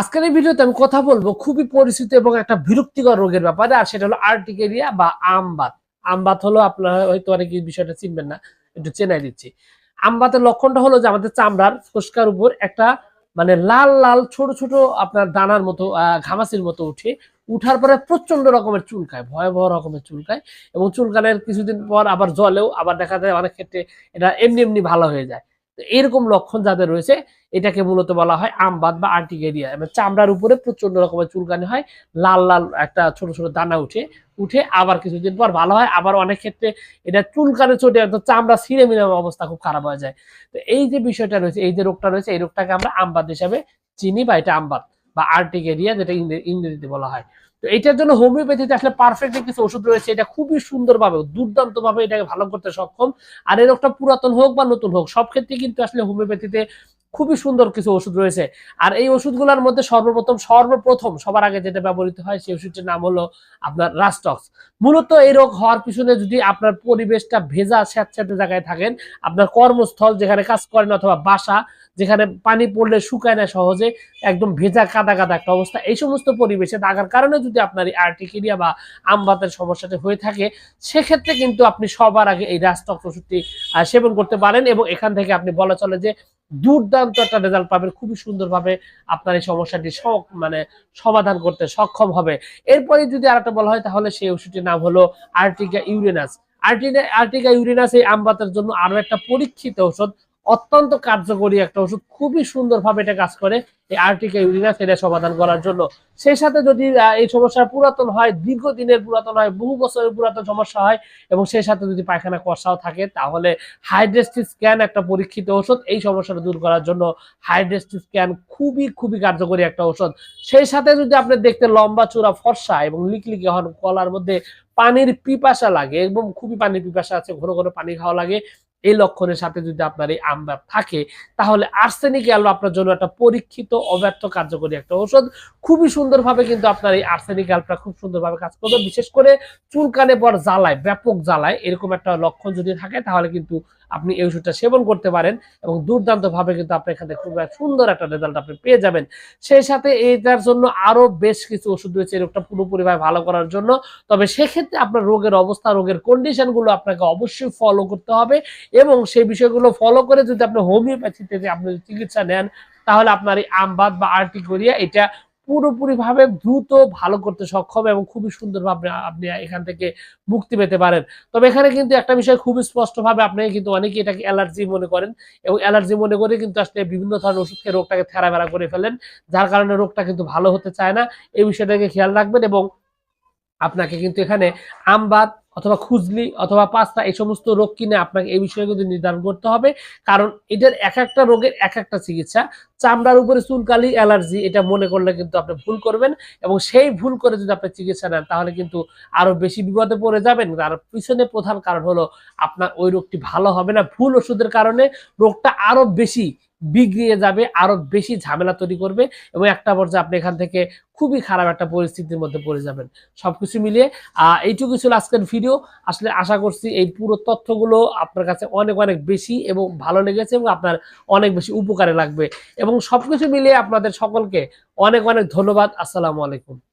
আজকের এই ভিডিওতে আমি কথা বলব খুবই পরিচিত এবং একটা বিরক্তিকর রোগের ব্যাপারে আর সেটা হলো আর্টিকেরিয়া বা আমবাত। আমবাত হলো আপনারা হয়তো অনেকে বিষয়টা চিনবেন না একটু চেনাই দিচ্ছি। আমবাতের লক্ষণটা হলো যে আমাদের চামড়ার ফোসকার উপর একটা মানে লাল লাল ছোট ছোট আপনার দানার মতো আহ, ঘামাচির মতো উঠে উঠার পরে প্রচণ্ড রকমের চুলকায় ভয়াবহ রকমের চুলকায় এবং চুলকানের কিছুদিন পর আবার জলেও আবার দেখা যায় অনেক ক্ষেত্রে এটা এমনি এমনি ভালো হয়ে যায়। এরকম লক্ষণ যাদের রয়েছে, এটাকে মূলত বলা হয় আমবাদ বা আর্টিকেরিয়া মানে চামড়ার উপরে প্রচণ্ড রকমের চুলকানি হয়, লাল লাল একটা ছোট ছোট দানা উঠে উঠে আবার কিছুদিন পর ভালো হয়, আবার অনেক ক্ষেত্রে এটা চুলকানে চটে একদম চামড়া ছিঁড়ে মিলে অবস্থা খুব খারাপ হয়ে যায়। তো এই যে বিষয়টা রয়েছে, এই যে রোগটা রয়েছে, এই রোগটাকে আমরা আমবাদ হিসাবে চিনি বা এটা আমবাদ। বা আর্টিকেরিয়া যেটা ইংরেজিতে বলা হয়। তো এটার জন্য হোমিওপ্যাথিতে আসলে পারফেক্ট কিছু ওষুধ রয়েছে। এটা খুবই সুন্দরভাবে দুর্দান্ত ভাবে এটাকে ভালো করতে সক্ষম। আর এই রোগটা পুরাতন হোক বা নতুন হোক, সব ক্ষেত্রে কিন্তু আসলে হোমিওপ্যাথিতে খুবই সুন্দর কিছু ওষুধ রয়েছে। আর এই ওষুধগুলোর মধ্যে সর্বপ্রথম সর্বপ্রথম সবার আগে যেটা ব্যবহৃত হয়, সেই ওষুধটির নাম হলো আপনার রাস্টক্স। মূলত এই রোগ হওয়ার পিছনে যদি আপনার পরিবেশটা ভেজা, স্যাঁতস্যাঁতে জায়গায় থাকেন, আপনার কর্মস্থল যেখানে কাজ করেন অথবা বাসা যেখানে পানি পড়লে শুকায় না সহজে, একদম ভেজা কাদা কাদা একটা অবস্থা। এই সমস্ত পরিবেশে থাকার কারণে যদি আপনার এই আর্টিকেরিয়া বা আমবাতের সমস্যাটি হয়ে থাকে, সেক্ষেত্রে কিন্তু আপনি সবার আগে এই রাস্টক্স ওষুধটি সেবন করতে পারেন এবং এখান থেকে আপনি বলা চলে যে দুর্দান্ত একটা রেজাল্ট পাবেন। খুবই সুন্দরভাবে আপনার এই সমস্যাটি মানে সমাধান করতে সক্ষম হবে। এরপরে যদি আরেকটা বলা হয়, তাহলে সেই ওষুধটির নাম হলো আর্টিকা ইউরেনাস। আর্টিকা ইউরেনাস এই আমবাতের জন্য আরও একটা পরীক্ষিত ওষুধ অত্যন্ত কার্যকরী একটা ওষুধ। খুবই সুন্দরভাবে এটা কাজ করে এই আর্টিকা ইউরিনাস এটা সমাধান করার জন্য। সেই সাথে যদি এই সমস্যা পুরাতন হয়, দীর্ঘদিনের পুরাতন হয়, বহু বছরের পুরাতন সমস্যা হয়, এবং সেই সাথে যদি পায়খানা কষাও থাকে, তাহলে হাইড্রেস্টিক স্ক্যান একটা পরীক্ষিত ওষুধ, এই সমস্যাটা দূর করার জন্য হাইড্রেস্টিক স্ক্যান খুবই খুবই কার্যকরী একটা ওষুধ। সেই সাথে যদি আপনি দেখতে লম্বা চূড়া ফর্সা এবং লিকলিকে হন, কলার মধ্যে পানির পিপাসা লাগে এবং খুবই পানির পিপাসা আছে, ঘন ঘন পানি খাওয়া লাগে এই লক্ষণের সাথে যদি আপনার এই আমবাব থাকে, তাহলে আর্সেনিক অ্যালো আপনার জন্য একটা পরীক্ষিত অব্যর্থ কার্যকরী একটা ওষুধ খুবই সুন্দরভাবে কিন্তু আপনার এই আর্সেনিক অ্যালটা খুব সুন্দরভাবে কাজ করবে। বিশেষ করে চুলকানে পর জ্বালায়, ব্যাপক জ্বালায়, এরকম একটা লক্ষণ যদি থাকে, তাহলে কিন্তু আপনি এই ওষুধটা সেবন করতে পারেন এবং দুর্দান্তভাবে কিন্তু আপনি এখানে খুব একটা সুন্দর একটা রেজাল্ট আপনি পেয়ে যাবেন। সেই সাথে এইটার জন্য আরও বেশ কিছু ওষুধ রয়েছে, এই রোগটা পুরোপুরিভাবে ভালো করার জন্য। তবে সেক্ষেত্রে আপনার রোগের অবস্থা, রোগের কন্ডিশনগুলো আপনাকে অবশ্যই ফলো করতে হবে। এবং সেই বিষয়গুলো ফলো করে যদি আপনি হোমিওপ্যাথিতে যে আপনি চিকিৎসা নেন, তাহলে আপনার এই আমবাদ বা আর্টিকোরিয়া এটা পুরোপুরি ভাবে দ্রুত ভালো করতে সক্ষম এবং খুবই সুন্দরভাবে আপনি এখান থেকে মুক্তি পেতে পারেন। তবে এখানে কিন্তু একটা বিষয় খুবই স্পষ্ট ভাবে আপনি কিন্তু অনেকে এটাকে অ্যালার্জি মনে করেন এবং অ্যালার্জি মনে করে কিন্তু আসলে বিভিন্ন ধরনের ওষুধ খেয়ে রোগটাকে থেরাবেড়া করে ফেলেন, যার কারণে রোগটা কিন্তু ভালো হতে চায় না। এই বিষয়টাকে খেয়াল রাখবেন এবং আপনাকে কিন্তু এখানে আমবাদ অথবা খুজলি অথবা পাস্তা এই সমস্ত রোগ কিনে আপনাকে এই বিষয়ে কিন্তু নির্ধারণ করতে হবে। কারণ এটার এক একটা রোগের এক একটা চিকিৎসা। চামড়ার উপরে চুলকালি, অ্যালার্জি, এটা মনে করলে কিন্তু আপনি ভুল করবেন এবং সেই ভুল করে যদি আপনি চিকিৎসা নেন, তাহলে কিন্তু আরও বেশি বিপদে পড়ে যাবেন। আর পিছনে প্রধান কারণ হলো আপনার ওই রোগটি ভালো হবে না। ভুল ওষুধের কারণে রোগটা আরও বেশি বিগড়িয়ে যাবে, আরও বেশি ঝামেলা তৈরি করবে এবং একটা পর্যায়ে আপনি এখান থেকে খুবই খারাপ একটা পরিস্থিতির মধ্যে পড়ে যাবেন। সবকিছু মিলিয়ে এইটুকু ছিল আজকের ভিডিও আসলে আশা করছি এই পুরো তথ্যগুলো আপনার কাছে অনেক অনেক বেশি এবং ভালো লেগেছে এবং আপনার অনেক বেশি উপকারে লাগবে। এবং সবকিছু মিলিয়ে আপনাদের সকলকে অনেক অনেক ধন্যবাদ। আসসালামু আলাইকুম।